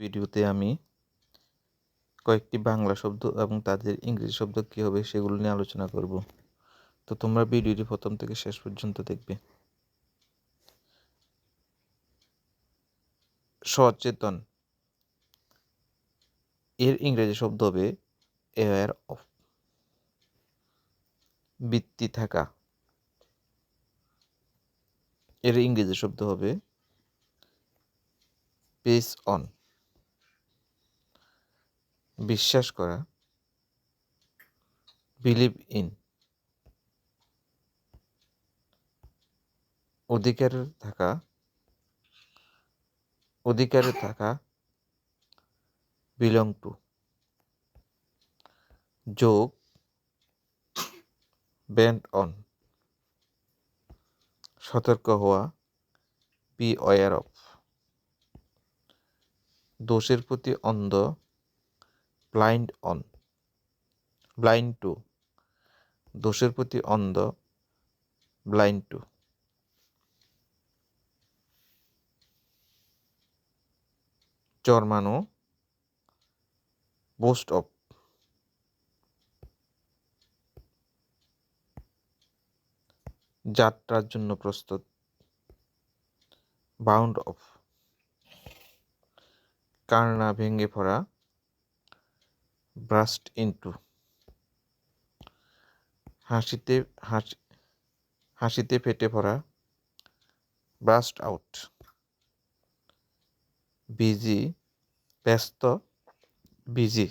ভিডিওতে আমি কয়েকটি বাংলা শব্দ এবং তাদের ইংরেজি শব্দ কী হবে সেগুলো নিয়ে আলোচনা করব। তো তোমরা ভিডিওটি প্রথম থেকে শেষ পর্যন্ত দেখবে। সচেতন। এর ইংরেজি শব্দ হবে এয়ার অফ বৃত্তি থাকা। এর ইংরেজি শব্দ হবে পেস অন বিশ্বাস করা বিলিভ ইন অধিকার থাকা, অধিকারে থাকা বিলং টু যোগ ব্যান্ড অন সতর্ক হওয়া বি অয়ার অফ দোষের প্রতি অন্ধ ব্লাইন্ড অন, ব্লাইন্ড টু, দোষের প্রতি অন্ধ, ব্লাইন্ড টু। জন্মানো বোস্ট অফ। যাত্রার জন্য প্রস্তুত, বাউন্ড অফ। কান্না ভেঙে পড়া ব্রাস্ট ইন্টু। হাসিতে হাসি হাসিতে ফেটে পড়া ব্রাস্ট আউট। বিজি ব্যস্ত বিজি।